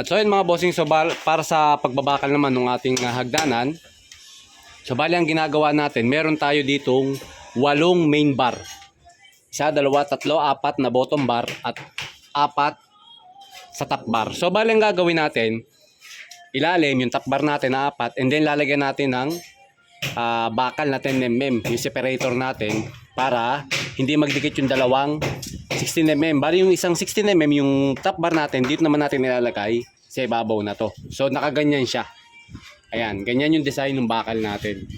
At so yun mga bossing, so para sa pagbabakal naman ng ating ah, hagdanan, so bali ang ginagawa natin, meron tayo ditong walong main bar. Isa, dalawa, tatlo, apat na bottom bar at apat sa top bar. So bali ang gagawin natin, ilalim yung top bar natin na apat and then lalagyan natin ng ah, bakal na 10mm, yung separator natin para hindi magdikit yung dalawang 16mm. Bali yung isang 16mm, yung top bar natin, dito naman natin nilalagay sa ibabaw na to. So nakaganyan siya. Ayan, ganyan yung design ng bakal natin.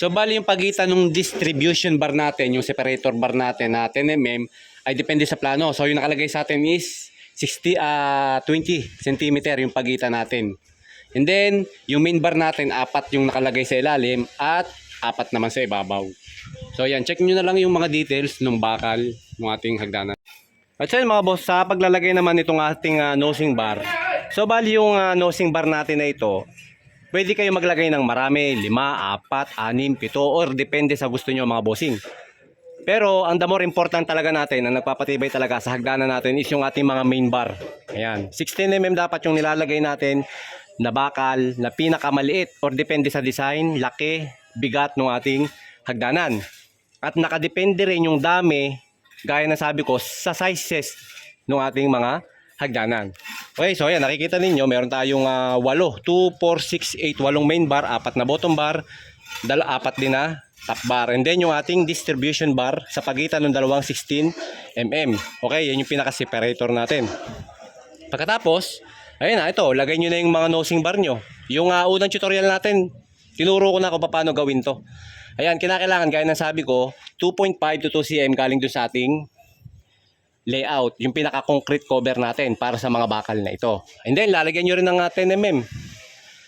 So bali yung pagitan ng distribution bar natin, yung separator bar natin na 10mm ay depende sa plano. So yung nakalagay sa atin is 60 ah 20 cm yung pagitan natin. And then yung main bar natin apat yung nakalagay sa ilalim at apat naman sa ibabaw. So yan, check nyo na lang yung mga details ng bakal ng ating hagdanan. At yun, mga boss, sa paglalagay naman itong ating ah, nosing bar. So bali yung ah, nosing bar natin na ito, Pwede kayo maglagay ng marami, lima, apat, anim, pito, or depende sa gusto nyo mga bossing. Pero ang the more important talaga natin, ang nagpapatibay talaga sa hagdanan natin is yung ating mga main bar. Ayan, 16mm dapat yung nilalagay natin na bakal na pinakamaliit or depende sa design, laki, bigat ng ating hagdanan. At nakadepende rin yung dami, gaya na sabi ko, sa sizes ng ating mga hagdanan. Okay, so ayan, nakikita ninyo, meron tayong uh, 8, 2, 4, 6, 8, 8 main bar, apat na bottom bar, dala apat din na top bar. And then yung ating distribution bar sa pagitan ng dalawang 16 mm. Okay, yan yung pinaka-separator natin. Pagkatapos, ayun na, ito, lagay nyo na yung mga nosing bar nyo. Yung uh, unang tutorial natin, tinuro ko na kung paano gawin to. Ayan, kinakailangan, gaya ng sabi ko, 2.5 to 2 cm galing doon sa ating layout, yung pinaka-concrete cover natin para sa mga bakal na ito. And then, lalagyan nyo rin ng ah, 10mm.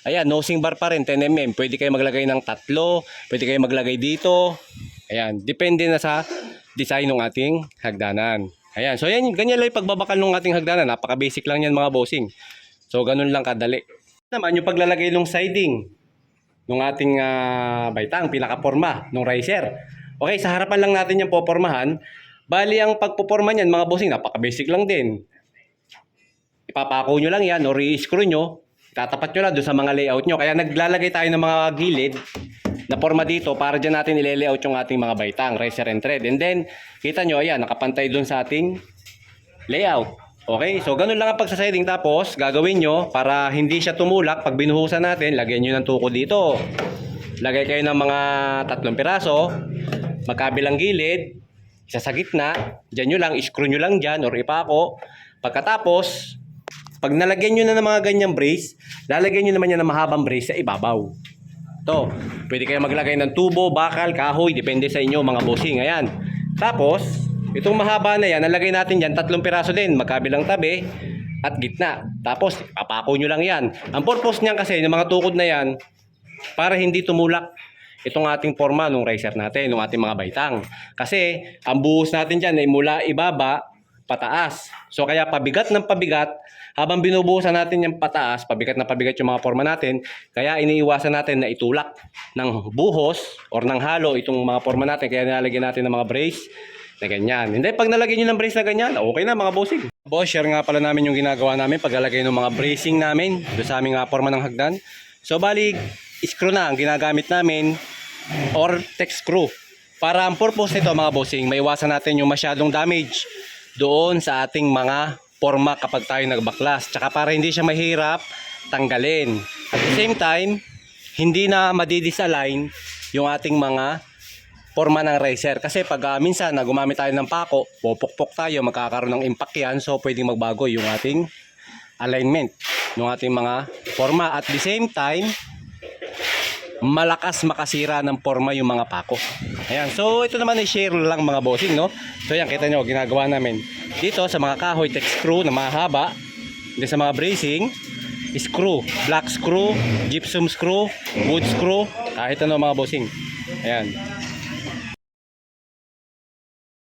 Ayan, nosing bar pa rin, 10mm. Pwede kayo maglagay ng tatlo, pwede kayo maglagay dito. Ayan, depende na sa design ng ating hagdanan. Ayan, so yan, ganyan lang yung pagbabakal ng ating hagdanan. Napaka-basic lang yan mga bossing. So, ganun lang kadali. Naman, yung paglalagay ng siding ng ating ah, baitang, pinaka-forma, ng riser. Okay, sa harapan lang natin yung popormahan. Bali, ang pagpoporma niyan, mga bossing, napaka-basic lang din. Ipapako nyo lang yan or i-screw nyo. Tatapat nyo lang doon sa mga layout nyo. Kaya naglalagay tayo ng mga gilid na forma dito para dyan natin ile-layout yung ating mga baitang, racer and thread. And then, kita nyo, ayan, nakapantay doon sa ating layout. Okay, so ganun lang ang pagsasiding tapos gagawin nyo para hindi siya tumulak pag binuhusan natin, lagyan nyo ng tuko dito. Lagay kayo ng mga tatlong piraso, magkabilang gilid, isa sa gitna, dyan nyo lang, screw nyo lang dyan or ipako. Pagkatapos, pag nalagyan nyo na ng mga ganyang brace, lalagyan nyo naman yan ng mahabang brace sa ibabaw. To, pwede kayo maglagay ng tubo, bakal, kahoy, depende sa inyo mga bossing. Ayan. Tapos, itong mahaba na yan, nalagay natin yan, tatlong piraso din, magkabilang tabi at gitna. Tapos, papako nyo lang yan. Ang purpose niyan kasi, ng mga tukod na yan, para hindi tumulak itong ating forma ng riser natin, ng ating mga baitang. Kasi, ang buhos natin dyan ay mula ibaba, pataas. So, kaya pabigat ng pabigat, habang binubuhusan natin yung pataas, pabigat na pabigat yung mga forma natin, kaya iniiwasan natin na itulak ng buhos or ng halo itong mga forma natin. Kaya nilalagyan natin ng mga brace na ganyan. Hindi, pag nalagyan nyo ng brace na ganyan, okay na mga bossing. Boss, share nga pala namin yung ginagawa namin paglalagay ng mga bracing namin doon sa aming uh, forma ng hagdan. So, bali, screw na ang ginagamit namin or tech screw. Para ang purpose nito mga bossing, maiwasan natin yung masyadong damage doon sa ating mga forma kapag tayo nagbaklas. Tsaka para hindi siya mahirap tanggalin. At the same time, hindi na madidisalign yung ating mga forma ng racer. Kasi pag ah, minsan na gumamit tayo ng pako, popokpok tayo, magkakaroon ng impact yan. So pwedeng magbago yung ating alignment ng ating mga forma. At the same time, malakas makasira ng forma yung mga pako. Ayan. So, ito naman ay share lang mga bossing, no? So, yan, kita nyo, ginagawa namin. Dito, sa mga kahoy, tech screw na mahaba. Hindi sa mga bracing, screw. Black screw, gypsum screw, wood screw, kahit ano mga bossing. Ayan.